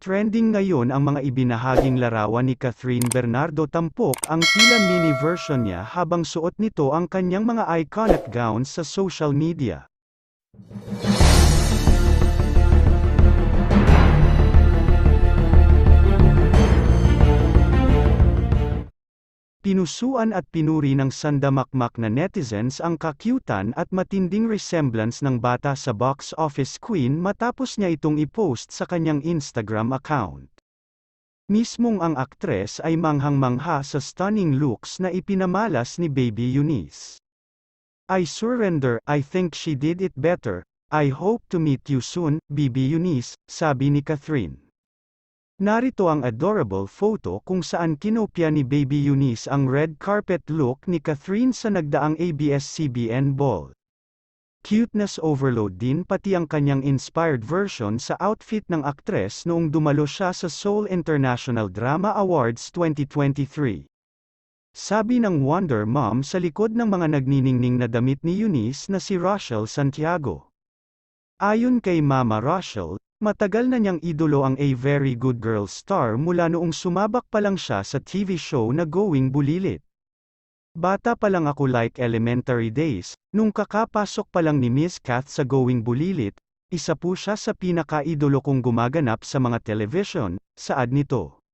Trending ngayon ang mga ibinahaging larawan ni Catherine Bernardo Tampok ang tila mini version niya habang suot nito ang kanyang mga iconic gowns sa social media. Pinusuan at pinuri ng sandamakmak na netizens ang kakyutan at matinding resemblance ng bata sa box office queen matapos niya itong i-post sa kanyang Instagram account. Mismong ang aktres ay manghang-mangha sa stunning looks na ipinamalas ni Baby Eunice. I surrender, I think she did it better, I hope to meet you soon, Baby Eunice, sabi ni Catherine. Narito ang adorable photo kung saan kinopya ni Baby Eunice ang red carpet look ni Catherine sa nagdaang ABS-CBN Ball. Cuteness overload din pati ang kanyang inspired version sa outfit ng aktres noong dumalo siya sa Seoul International Drama Awards 2023. Sabi ng Wonder Mom sa likod ng mga nagniningning na damit ni Eunice na si Rochelle Santiago. Ayon kay Mama Rochelle, Matagal na niyang idolo ang A Very Good Girl star mula noong sumabak pa lang siya sa TV show na Going Bulilit. Bata pa lang ako like elementary days, nung kakapasok pa lang ni Miss Kath sa Going Bulilit, isa po siya sa pinaka-idolo kong gumaganap sa mga television, saad nito.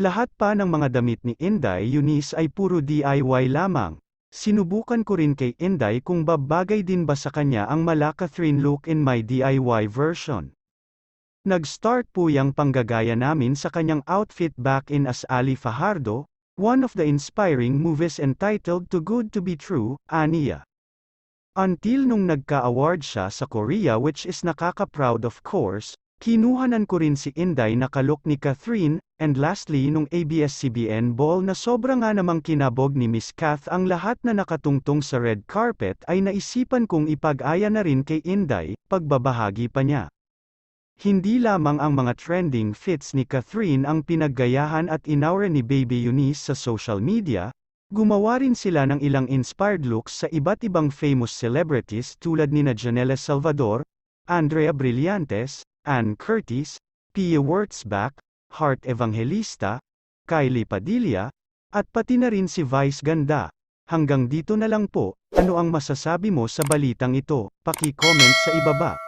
Lahat pa ng mga damit ni Inday Eunice ay puro DIY lamang. Sinubukan ko rin kay Inday kung babagay din ba sa kanya ang mala Catherine look in my DIY version. Nag-start po yang panggagaya namin sa kanyang outfit back in as Ali Fajardo, one of the inspiring movies entitled Too Good to Be True, Aniya. Until nung nagka-award siya sa Korea which is nakaka-proud of course, kinuhanan ko rin si Inday na kalok ni Catherine, and lastly nung ABS-CBN ball na sobra nga namang kinabog ni Miss Kath ang lahat na nakatungtong sa red carpet ay naisipan kong ipag-aya na rin kay Inday, pagbabahagi pa niya. Hindi lamang ang mga trending fits ni Catherine ang pinaggayahan at inaura ni Baby Eunice sa social media, gumawa rin sila ng ilang inspired looks sa iba't ibang famous celebrities tulad ni Janelle Salvador, Andrea Brillantes, Ann Curtis, Pia Wurtzbach, Heart Evangelista, Kylie Padilla, at pati na rin si Vice Ganda. Hanggang dito na lang po, ano ang masasabi mo sa balitang ito? Paki-comment sa ibaba.